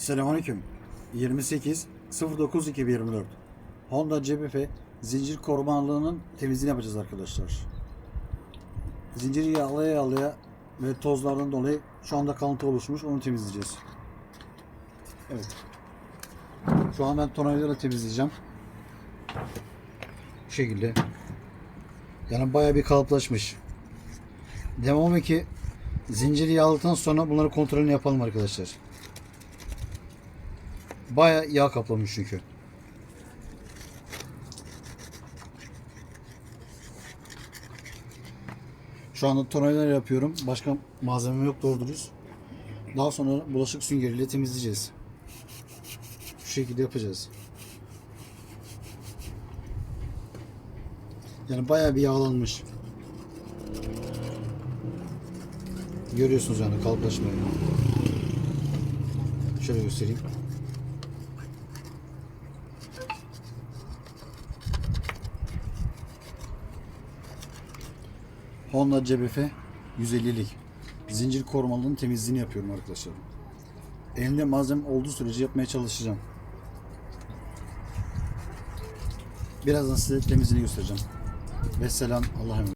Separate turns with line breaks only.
Selamünaleyküm. 28 09 2024. Honda CBF zincir korumalığının temizliğini yapacağız arkadaşlar. Zinciri yağlaya yağlaya ve tozlardan dolayı şu anda kalıntı oluşmuş. Onu temizleyeceğiz. Evet. Şu an ben tornavidayla temizleyeceğim. Bu şekilde. Yani bayağı bir kalıplaşmış. Devamı ki zinciri yağladıktan sonra bunları kontrolünü yapalım arkadaşlar. Baya yağ kaplamış çünkü. Şu anda tornavida yapıyorum. Başka malzemem yok doğru. Daha sonra bulaşık süngeriyle temizleyeceğiz. Şu şekilde yapacağız. Yani bayağı bir yağlanmış. Görüyorsunuz yani kalıplaşmayı. Şöyle göstereyim. Honda CBF 150'lik zincir korumalının temizliğini yapıyorum arkadaşlar. Elimde malzeme olduğu sürece yapmaya çalışacağım. Birazdan size temizliğini göstereceğim. Ve selam Allah'a emanet.